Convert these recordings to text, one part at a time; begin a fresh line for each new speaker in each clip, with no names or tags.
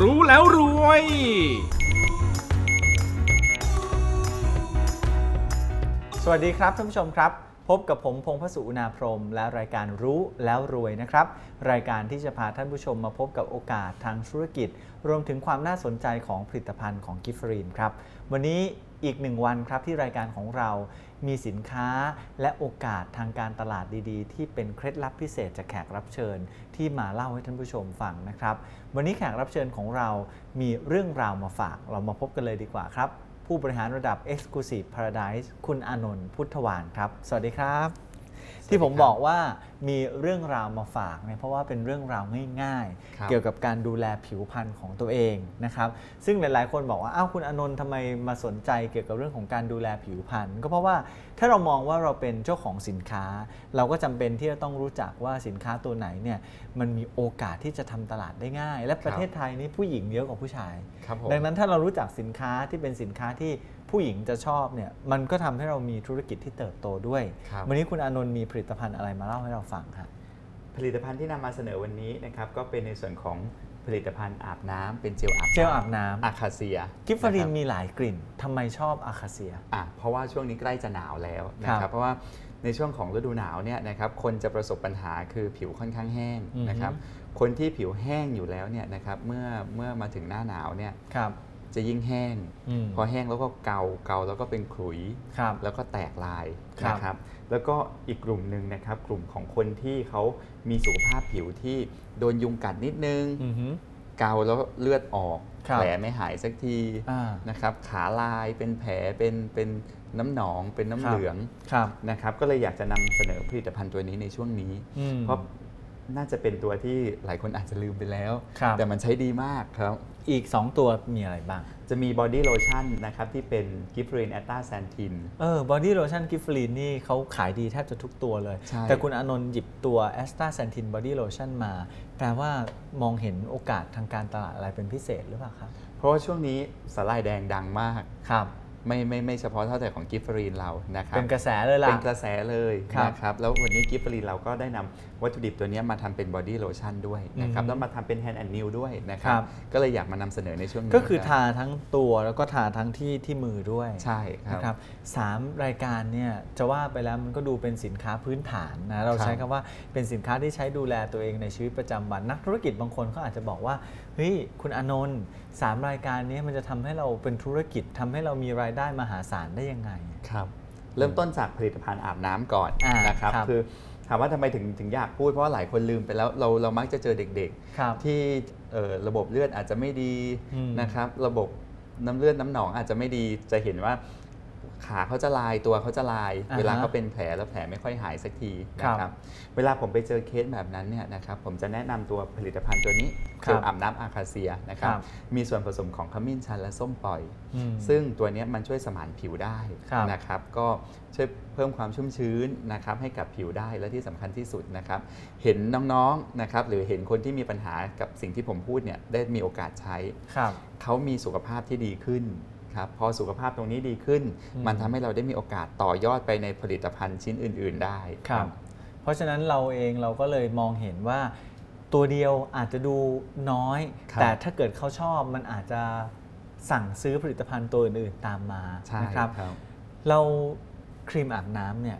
รู้แล้วรวย
สวัสดีครับท่านผู้ชมครับ พบกับผมพงพสุอุณาพรม และรายการรู้แล้วรวยนะครับ รายการที่จะพาท่านผู้ชมมาพบกับโอกาสทางธุรกิจ รวมถึงความน่าสนใจของผลิตภัณฑ์ของกิฟฟรีนครับ วันนี้อีกหนึ่งวันครับที่รายการของเรามีสินค้าและโอกาสทางการตลาดดีๆ ที่เป็นเคล็ดลับพิเศษจากแขกรับเชิญ ที่มาเล่าให้ท่านผู้ชมฟังนะครับ วันนี้แขกรับเชิญของเรามีเรื่องราวมาฝาก เรามาพบกันเลยดีกว่าครับ ผู้บริหารระดับ Exclusive Paradise คุณอานนท์พุทธวานครับ สวัสดีครับ ที่ผมบอกว่า มีเรื่องราวมาฝากเนี่ยเพราะว่าเป็นเรื่องราวง่าย
ครับ
ๆเกี่ยวกับการดูแลผิวพรรณของตัวเองนะครับ ซึ่งหลายๆ คนบอกว่าอ้าวคุณอานนท์ทำไมมาสนใจเกี่ยวกับเรื่องของการดูแลผิวพรรณก็เพราะว่าถ้าเรามองว่าเราเป็นเจ้าของสินค้า เราก็จำเป็นที่จะต้องรู้จักว่าสินค้าตัวไหนเนี่ยมันมีโอกาสที่จะทำตลาดได้ง่าย และประเทศไทยนี่ผู้หญิงเยอะกว่าผู้ชาย
ครับผม
ดังนั้นถ้าเรารู้จักสินค้าที่เป็นสินค้าที่ผู้หญิงจะชอบเนี่ยมันก็ทำให้เรามีธุรกิจที่เติบโตด้วย
ครับ
วันนี้คุณอานนท์มีผลิตภัณฑ์อะไรมาเล่าให้เราฟังครับ
ผลิตภัณฑ์ที่นำมาเสนอวันนี้นะครับก็เป็นในส่วนของผลิตภัณฑ์อาบน้ำเป็นเจลอาบ
เจลอาบน้ำ
อาคาเซีย
กิฟฟาริน
นะคบ
มีหลายกลิ่นทำไมชอบอาคาเซีย
อะเพราะว่าช่วงนี้ใกล้จะหนาวแล้วนะค
ครั
รับบเพราะว่าในช่วงของฤดูหนาวเนี่ยนะครับคนจะประสบปัญหาคือผิวค่อนข้างแห้ง
อือฮึ
นะครับคนที่ผิวแห้งอยู่แล้วเนี่ยนะครับเมื่อเมื่อมาถึงหน้าหนาวเนี่ย
ครับ
จะยิ่งแห้ง
อืม
พอแห้งแล้วก็เกาเกาแล้วก็เป็นขลุย
ครับ
แล้วก็แตกลาย
ครับ
นะครับ แล้วก็อีกกลุ่มหนึ่งนะครับ กลุ่มของคนที่เขามีสุขภาพผิวที่โดนยุงกัดนิดนึง
อือฮึ
เกาแล้วเลือดออก
ครับ
แผลไม่หายสักที
อ่า
นะครับขาลายเป็นแผลเป็นเป็นน้ำหนองเป็นน้ำ
ครับ
เหลือง
ครับ
นะครับก็เลยอยากจะนำเสนอผลิตภัณฑ์ตัวนี้ในช่วงนี้
อืม
เพราะน่าจะเป็นตัวที่หลายคนอาจจะลืมไปแล้ว
ครับ
แต่มันใช้ดีมากครับ
อีก 2 ตัวมีอะไรบ้าง
จะมีบอดี้โลชั่นนะครับที่เป็นกิฟรีนแอตตาแซนทิน
เออบอดี้โลชั่นกิฟฟรีนนี่เขาขายดีแทบจะทุกตัวเลย
ใช่
แต่คุณอานนท์หยิบตัว a s t a s a n t i n Body Lotion มา แปลว่ามองเห็นโอกาสทางการตลาดอะไรเป็นพิเศษหรือเปล่าครับ
เพราะว่าช่วงนี้สาลายแดงดังมาก
ครับ
ไม่ไม่ไม่เฉพาะเท่าแต่ของกิฟฟรีนเรานะครับ
เป็นกระแสเลยล่ะ
เป็นกระแสเลย
ครับ
นะครับแล้ววันนี้กิฟฟรีนเราก็ได้นำวัตถุดิบตัวนี้มาทำเป็นบอดี้โลชั่นด้วยนะครับ
อืม
แล้วมาทำเป็นแฮนด์แอนด์นิวด้วยนะครั
ครับบ
ก็เลยอยากมานำเสนอในช่วงนี้
ก็คือ
รับ
ทาทั้งตัวแล้วก็ทาทั้งที่ที่มือด้วย
ใช่ครับ
นะครับสามรายการเนี่ยจะว่าไปแล้วมันก็ดูเป็นสินค้าพื้นฐานนะเรา
ครับ
ใช้คำว่าเป็นสินค้าที่ใช้ดูแลตัวเองในชีวิตประจำวันนักธุรกิจบางคนเขาอาจจะบอกว่าเฮ้ยคุณอานนท์สามรายการนี้มันจะทำให้เราเป็นธุรกิจทำให้เรามีรายได้มหาศาลได้ยังไง
ครับ เริ่มต้นจากผลิตภัณฑ์อาบน้ำก่อน
อ่าน
นะครับ
ครับ
คือถามว่าทำไมถึงถึงอยากพูดเพราะว่าหลายคนลืมไปแล้วเราเรามักจะเจอเด็ก
ครับ
ๆที่เอ่อระบบเลือดอาจจะไม่ดี
อืม
นะครับ ระบบน้ำเลือดน้ำหนองอาจจะไม่ดีจะเห็นว่า ขาเขาจะลายตัวเขาจะลาย
อ่าฮะ
เวลาเขาเป็นแผลแล้วแผลไม่ค่อยหายสักที
ครั
นะ
บ
ครับเวลาผมไปเจอเคสแบบนั้นเนี่ยนะครับผมจะแนะนำตัวผลิตภัณฑ์ตัวนี้
ค
เจ
รับ
ลอาบน้ำอาคาเซียนะครับ
ครับ
มีส่วนผสมของขมิ้นชันและส้มปล่อย
อืม
ซึ่งตัวเนี้ยมันช่วยสมานผิวได้
ครับ
นะครับ ก็ช่วยเพิ่มความชุ่มชื้นนะครับให้กับผิวได้และที่สำคัญที่สุดนะครับ เห็นน้องๆนะครับหรือเห็นคนที่มีปัญหากับสิ่งที่ผมพูดเนี่ยได้มีโอกาสใช้
ครับ
เขามีสุขภาพที่ดีขึ้น ครับพอสุขภาพตรงนี้ดีขึ้น
อืม
มันทำให้เราได้มีโอกาสต่อยอดไปในผลิตภัณฑ์ชิ้นอื่น ๆ ได้
ครับ เพราะฉะนั้นเราเองเราก็เลยมองเห็นว่า ตัวเดียวอาจจะดูน้อย
ครับ
แต่ถ้าเกิดเขาชอบมันอาจจะสั่งซื้อผลิตภัณฑ์ตัวอื่นๆตามมา
ใช่
นะครับ
ครับ
เราครีมอาบน้ำเนี่ย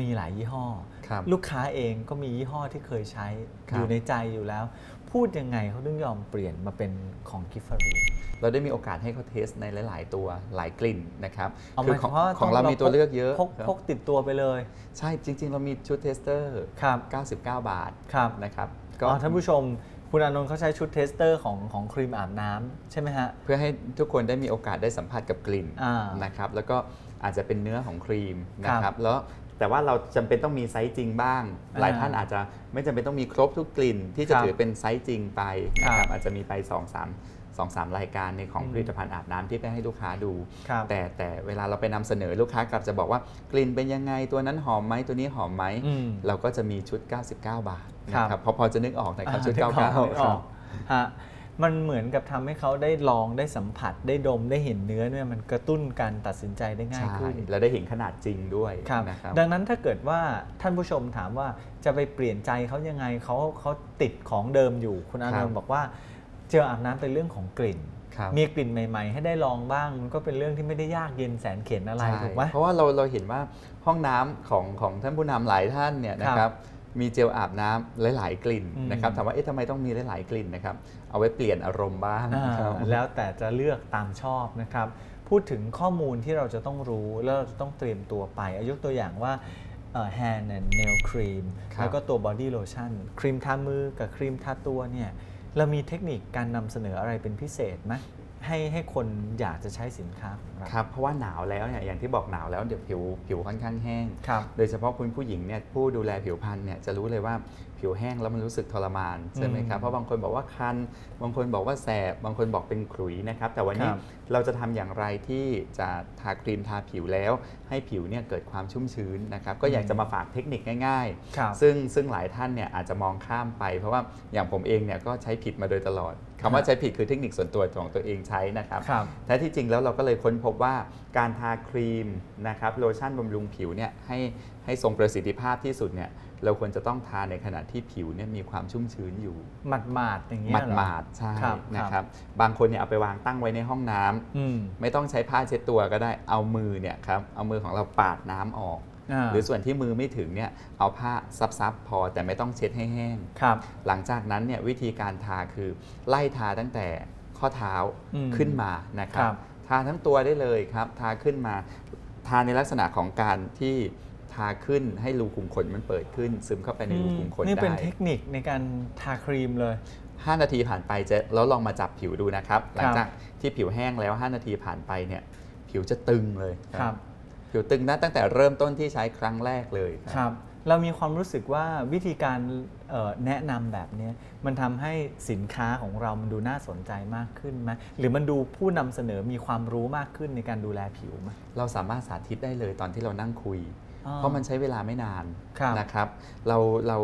มีหลายยี่ห้อ
ครับ
ลูกค้าเองก็มียี่ห้อที่เคยใช้
ครับ
อยู่ในใจอยู่แล้ว พูดยังไงเขาถึงยอมเปลี่ยนมาเป็นของกิฟฟารี
เราได้มีโอกาสให้เขาเทสในหลาย ๆ ตัวหลายกลิ่นนะครับ
เอาห
คื
มาย
ของ
ความว่า
ของเรา
ต้
มีตัวเลือกเยอะ
พก
ครับ
พกติดตัวไปเลย
ใช่จริง ๆ เรามีชุดเทสเตอร์
ครับ
99 บาท
ครับ
นะครับ
อ๋อท่านผู้ชม คุณอานนท์เขาใช้ชุดเทสเตอร์ของของครีมอาบน้ำใช่ไหมฮะ
เพื่อให้ทุกคนได้มีโอกาสได้สัมผัสกับกลิ่น
อ่า
นะครับแล้วก็อาจจะเป็นเนื้อของครีมนะ
ค
ค
รั
รับบแล้ว แต่ว่าเราจำเป็นต้องมีไซส์จริงบ้าง
อ่า
หลายท่านอาจจะไม่จำเป็นต้องมีครบทุกกลิ่น ที่จะ
ครับ
ถือเป็นไซส์จริงไปนะค
ครั
รั
บบ
อาจจะมีไป2 3 2 3 รายการในของ
อืม
ผลิตภัณฑ์อาบน้ำที่ไปให้ลูกค้าดู
ครับ
แต่แต่เวลาเราไปนำเสนอลูกค้ากลับจะบอกว่ากลิ่นเป็นยังไงตัวนั้นหอมไหมตัวนี้หอมไหม
อืม
เราก็จะมีชุด 99 บาทนะ
ครั
ครับบ พอพอจะนึกออกนะครับ
อ่า
ชุด
นึกออกนึก
99
อ
ครั
อบกฮะ มันเหมือนกับทำให้เขาได้ลองได้สัมผัสได้ดมได้เห็นเนื้อเนี่ยมันกระตุ้นการตัดสินใจได้ง่าย
ใช่
ขึ้น
แล้วได้เห็นขนาดจริงด้วย
ครับ
นะครับ
ดังนั้นถ้าเกิดว่าท่านผู้ชมถามว่าจะไปเปลี่ยนใจเขายังไงเขาเขาติดของเดิมอยู่ คุณอานน
ครั
ท์
บ
บอกว่า เจลอาบน้ำเป็นเรื่องของกลิ่น
ครับ
มีกลิ่นใหม่ ๆ ให้ได้ลองบ้างมันก็เป็นเรื่องที่ไม่ได้ยากเย็นแสนเข็ญอะไร
ใช่
ถูกไหม
เพราะว่าเราเราเห็นว่าห้องน้ำของของท่านผู้นำหลายท่านเนี่ยนะค
ครั
รับบ มีเจลอาบน้ำหลาย ๆ กลิ่น
อืม
นะครับถามว่าเอ๊ะทำไมต้องมีหลาย ๆ กลิ่นนะครับ เอาไว้เปลี่ยนอารมณ์บ้าง
อ่า
ครับ
แล้วแต่จะเลือกตามชอบนะครับ พูดถึงข้อมูลที่เราจะต้องรู้แล้วเราจะต้องเตรียมตัวไปเอายกตัวอย่างว่าเอ่อ hand and nail cream
ครับ
แล้วก็ตัว body lotion ครีมทามือกับครีมทาตัวเนี่ยเรามีเทคนิคการนำเสนออะไรเป็นพิเศษไหม ให้ให้คนอยากจะใช้สินค้าของเรา
ครับเพราะว่าหนาวแล้วเนี่ยอย่างที่บอกหนาวแล้วเดี๋ยวผิวผิวค่อนข้างแห้ง
ครับ
โดยเฉพาะคุณผู้หญิงเนี่ยผู้ดูแลผิวพรรณเนี่ยจะรู้เลยว่า ผิวแห้งแล้วมันรู้สึกทรมานใช่ไหมครับ
อืม
เพราะบางคนบอกว่าคัน บางคนบอกว่าแสบ บางคนบอกเป็นขรุยนะครับ แต่วันนี้
ครับ
เราจะทำอย่างไรที่จะทาครีมทาผิวแล้ว ให้ผิวเนี่ยเกิดความชุ่มชื้นนะครับ ก็อยากจะมาฝากเทคนิคง่าย
ครับ
ๆซึ่งซึ่งหลายท่านเนี่ยอาจจะมองข้ามไป เพราะว่าอย่างผมเองเนี่ยก็ใช้ผิดมาโดยตลอดคำว่าใช้ผิดคือเทคนิคส่วนตัวของตัวเองใช้นะครับ
ครับ
แท้ที่จริงแล้วเราก็เลยค้นพบว่าการทาครีมนะครับโลชั่นบำรุงผิวเนี่ยให้ให้ทรงประสิทธิภาพที่สุดเนี่ย เราควรจะต้องทาในขณะที่ผิวเนี่ยมีความชุ่มชื้นอยู่
หมาดหมาดๆอย่างเงี้
ห
ยเหรอ
มาดๆใช่
ครับ
นะครับ บางคนเนี่ยเอาไปวางตั้งไว้ในห้องน้ำ
อืม
ไม่ต้องใช้ผ้าเช็ดตัวก็ได้เอามือเนี่ยครับเอามือของเราปาดน้ำออกาหรือส่วนที่มือไม่ถึงเนี่ยเอาผ้าซับๆพอแต่ไม่ต้องเช็ดให้แห้ง
ครับ
หลังจากนั้นเนี่ยวิธีการทาคือไล่ทาตั้งแต่ข้อเท้า
อืม
ขึ้นมานะครั
ครับบ
ทาทั้งตัวได้เลยครับ ทาขึ้นมา ทาในลักษณะของการที่ทาขึ้นให้รูขุมขนมันเปิดขึ้น ซึมเข้าไปในรูขุมขน
นี่เป็น
ได้
เทคนิคในการทาครีมเลย
5 นาทีผ่านไปจะแล้วลองมาจับผิวดูนะครับ หลังจากที่ผิวแห้งแล้ว 5 นาทีผ่านไปเนี่ยผิวจะตึงเลย
ครับ
ผิวตึงนะตั้งแต่เริ่มต้นที่ใช้ครั้งแรกเลย
ครับ เรามีความรู้สึกว่าวิธีการเอ่อแนะนำแบบเนี้ยมันทำให้สินค้าของเรามันดูน่าสนใจมากขึ้นไหมหรือมันดูผู้นำเสนอมีความรู้มากขึ้นในการดูแลผิวไหม
เราสามารถสาธิตได้เลยตอนที่เรานั่งคุย
อ๋อ
เพราะมันใช้เวลาไม่นาน
ครับ
นะครับ เราเรา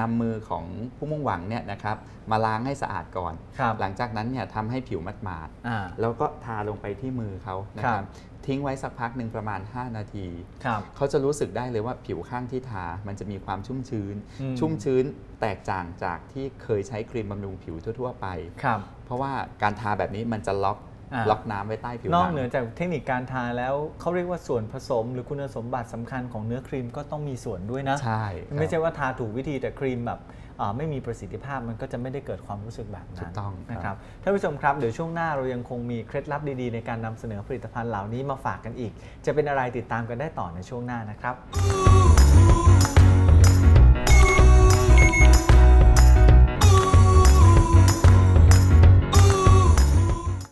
นำมือของผู้มุ่งหวังเนี่ยนะครับมาล้างให้สะอาดก่อน
ครับ
หลังจากนั้นเนี่ยทำให้ผิวมัดมาด
อ่า
ๆแล้วก็ทาลงไปที่มือเขานะค
ครั
รับบทิ้งไว้สักพักหนึ่งประมาณ 5 นาที
ครับ
เขาจะรู้สึกได้เลยว่าผิวข้างที่ทา มันจะมีความชุ่มชื้น
อืม
ชุ่มชื้นแตกต่างจากที่เคยใช้ครีมบำรุงผิวทั่ว ๆ ไป
ครับ
เพราะว่าการทาแบบนี้มันจะล็อก
อ่า
ล็อกน้ำไว้ใต้ผิวน
อก
หนัง
เหนือจากเทคนิคการทาแล้วเขาเรียกว่าส่วนผสม หรือคุณสมบัติสำคัญของเนื้อครีมก็ต้องมีส่วนด้วยนะ
ใช่ครับ
ไม่ใช่ว่าทาถูกวิธีแต่ครีมแบบอ่าไม่มีประสิทธิภาพมันก็จะไม่ได้เกิดความรู้สึกแบบ
ถู
นั้น
กต้อง
นะครับท่านผู้ชมครับเดี๋ยวช่วงหน้าเรายังคงมีเคล็ดลับดีๆ ในการนำเสนอผลิตภัณฑ์เหล่านี้มาฝากกันอีก จะเป็นอะไรติดตามกันได้ต่อในช่วงหน้านะครับ